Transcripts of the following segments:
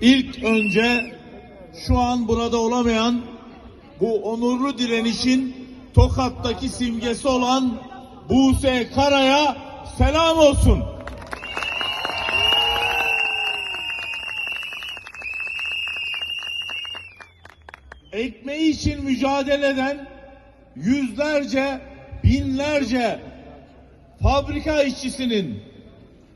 İlk önce şu an burada olamayan bu onurlu direnişin Tokat'taki simgesi olan Buse Kara'ya selam olsun. Ekmeği için mücadele eden yüzlerce, binlerce fabrika işçisinin,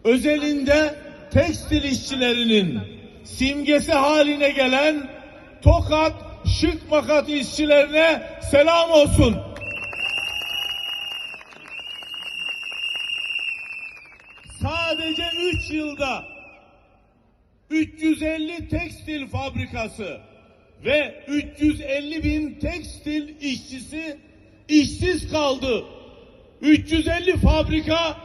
özelinde tekstil işçilerinin simgesi haline gelen Tokat Şık Makat işçilerine selam olsun. Sadece 3 yılda 350 tekstil fabrikası ve 350 bin tekstil işçisi işsiz kaldı. 350 fabrika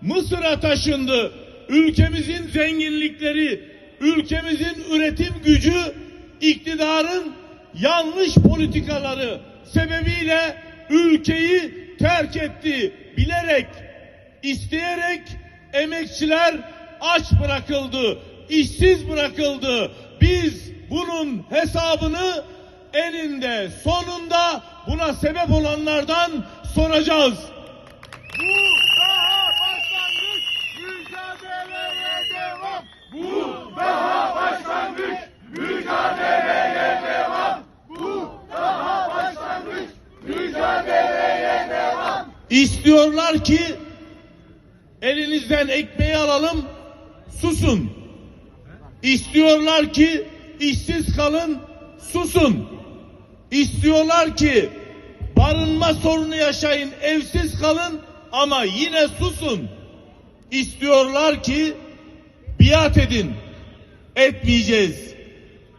Mısır'a taşındı. Ülkemizin zenginlikleri, ülkemizin üretim gücü, iktidarın yanlış politikaları sebebiyle ülkeyi terk etti. Bilerek, isteyerek emekçiler aç bırakıldı, işsiz bırakıldı. Biz bunun hesabını eninde sonunda buna sebep olanlardan soracağız. Bu İstiyorlar ki elinizden ekmeği alalım, susun. İstiyorlar ki işsiz kalın, susun. İstiyorlar ki barınma sorunu yaşayın, evsiz kalın ama yine susun. İstiyorlar ki biat edin, etmeyeceğiz.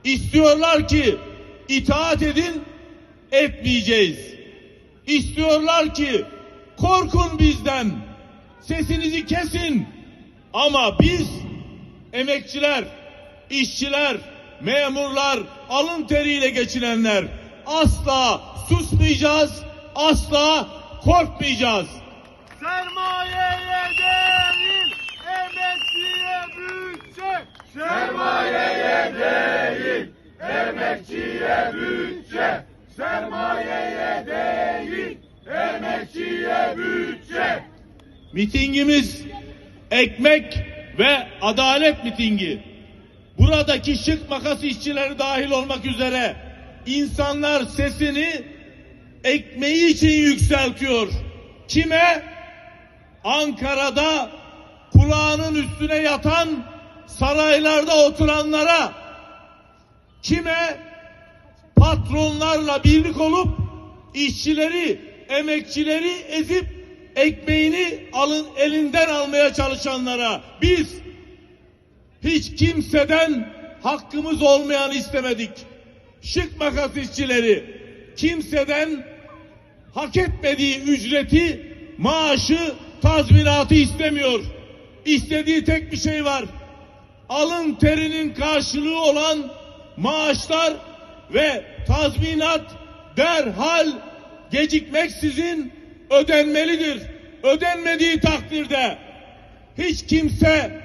İstiyorlar ki itaat edin, etmeyeceğiz. İstiyorlar ki korkun bizden, sesinizi kesin. Ama biz emekçiler, işçiler, memurlar, alın teriyle geçinenler asla susmayacağız, asla korkmayacağız. Sermayeye değil, emekçiye bütçe. Sermayeye değil, emekçiye bütçe. Emekçiye bütçe. Mitingimiz ekmek ve adalet mitingi. Buradaki şık makas işçileri dahil olmak üzere insanlar sesini ekmeği için yükseltiyor. Kime? Ankara'da kulağının üstüne yatan saraylarda oturanlara. Kime? Patronlarla birlik olup işçileri, emekçileri ezip ekmeğini alın elinden almaya çalışanlara biz hiç kimseden hakkımız olmayan istemedik. Şık makas işçileri kimseden hak etmediği ücreti, maaşı, tazminatı istemiyor. İstediği tek bir şey var. Alın terinin karşılığı olan maaşlar ve tazminat derhal gecikmeksizin ödenmelidir. Ödenmediği takdirde hiç kimse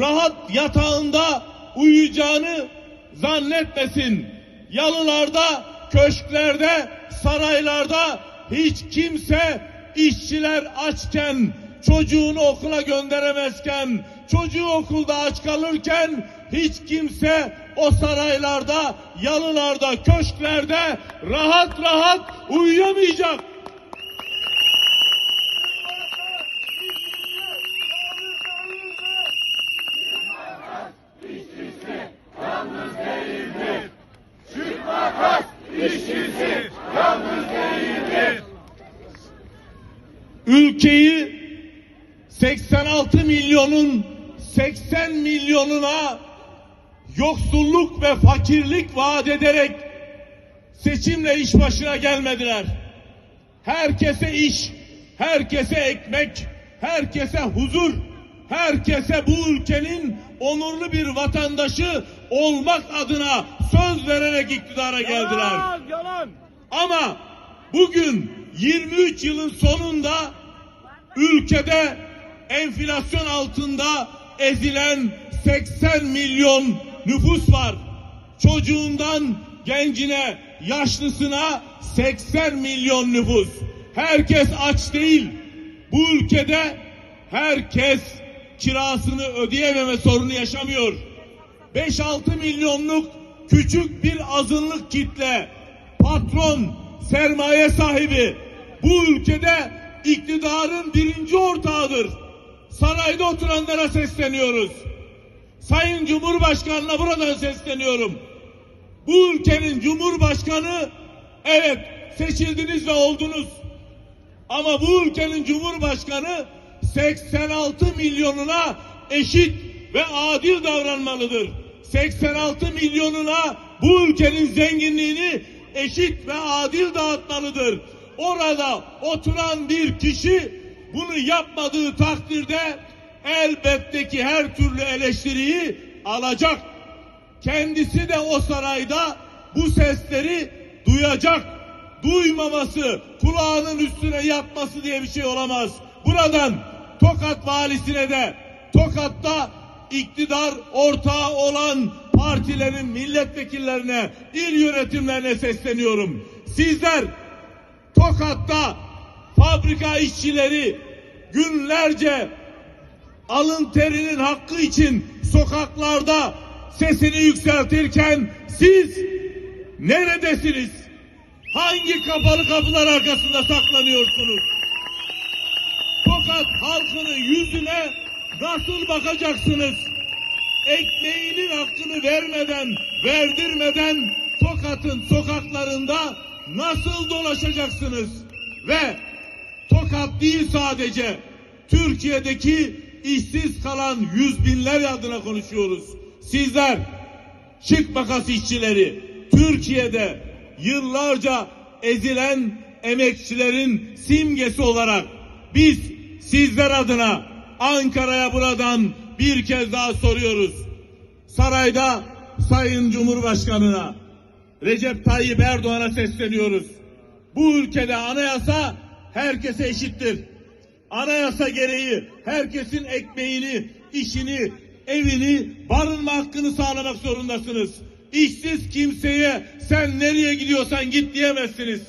rahat yatağında uyuyacağını zannetmesin. Yalılarda, köşklerde, saraylarda hiç kimse işçiler açken, çocuğunu okula gönderemezken, çocuğu okulda aç kalırken hiç kimse o saraylarda, yalılarda, köşklerde rahat rahat uyuyamayacak. ülkeyi 86 milyonun 80 milyonuna yoksulluk ve fakirlik vaat ederek seçimle iş başına gelmediler. Herkese iş, herkese ekmek, herkese huzur, herkese bu ülkenin onurlu bir vatandaşı olmak adına söz vererek iktidara geldiler. Yalan, yalan. Ama bugün 23 yılın sonunda ülkede enflasyon altında ezilen 80 milyon nüfus var. Çocuğundan gencine, yaşlısına 80 milyon nüfus. Herkes aç değil. Bu ülkede herkes kirasını ödeyememe sorunu yaşamıyor. 5-6 milyonluk küçük bir azınlık kitle, patron, sermaye sahibi bu ülkede iktidarın birinci ortağıdır. Sarayda oturanlara sesleniyoruz. Sayın Cumhurbaşkanı'na buradan sesleniyorum. Bu ülkenin Cumhurbaşkanı evet seçildiniz ve oldunuz. Ama bu ülkenin Cumhurbaşkanı 86 milyonuna eşit ve adil davranmalıdır. 86 milyonuna bu ülkenin zenginliğini eşit ve adil dağıtmalıdır. Orada oturan bir kişi bunu yapmadığı takdirde elbette ki her türlü eleştiriyi alacak. Kendisi de o sarayda bu sesleri duyacak. Duymaması, kulağının üstüne yatması diye bir şey olamaz. Buradan Tokat valisine de Tokat'ta iktidar ortağı olan partilerin milletvekillerine, il yönetimlerine sesleniyorum. Sizler Tokat'ta fabrika işçileri günlerce alın terinin hakkı için sokaklarda sesini yükseltirken siz neredesiniz? Hangi kapalı kapılar arkasında saklanıyorsunuz? Tokat halkının yüzüne nasıl bakacaksınız? Ekmeğinin hakkını vermeden, verdirmeden Tokat'ın sokaklarında nasıl dolaşacaksınız? Ve Tokat değil sadece Türkiye'deki işsiz kalan yüz binler adına konuşuyoruz. Sizler çık makas işçileri Türkiye'de yıllarca ezilen emekçilerin simgesi olarak biz sizler adına Ankara'ya buradan bir kez daha soruyoruz. Sarayda Sayın Cumhurbaşkanı'na Recep Tayyip Erdoğan'a sesleniyoruz. Bu ülkede anayasa herkese eşittir. Anayasa gereği herkesin ekmeğini, işini, evini, barınma hakkını sağlamak zorundasınız. İşsiz kimseye sen nereye gidiyorsan git diyemezsiniz.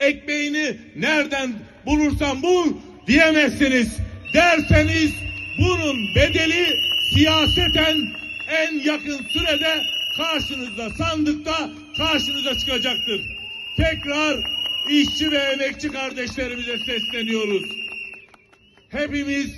Ekmeğini nereden bulursan bul diyemezsiniz. Derseniz bunun bedeli siyaseten en yakın sürede karşınızda sandıkta karşınıza çıkacaktır. Tekrar işçi ve emekçi kardeşlerimize sesleniyoruz. Hepimiz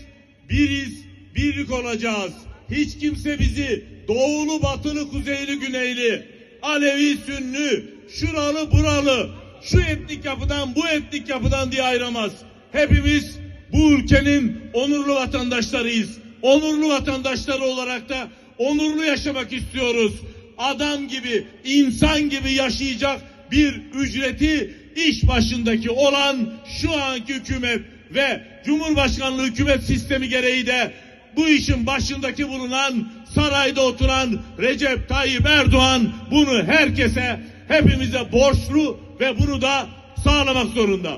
biriz, birlik olacağız. Hiç kimse bizi doğulu, batılı, kuzeyli, güneyli, Alevi, Sünni, şuralı, buralı, şu etnik yapıdan, bu etnik yapıdan diye ayıramaz. Hepimiz bu ülkenin onurlu vatandaşlarıyız. Onurlu vatandaşları olarak da onurlu yaşamak istiyoruz. Adam gibi, insan gibi yaşayacak bir ücreti iş başındaki olan şu anki hükümet ve Cumhurbaşkanlığı hükümet sistemi gereği de bu işin başındaki bulunan sarayda oturan Recep Tayyip Erdoğan bunu herkese hepimize borçlu ve bunu da sağlamak zorunda.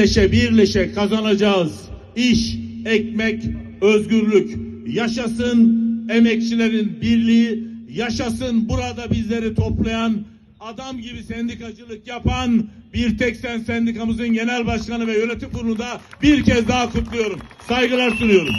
Birleşe birleşe kazanacağız. İş, ekmek, özgürlük. Yaşasın emekçilerin birliği, yaşasın burada bizleri toplayan, adam gibi sendikacılık yapan bir tek sen sendikamızın genel başkanı ve yönetim kurulu da bir kez daha kutluyorum. Saygılar sunuyorum.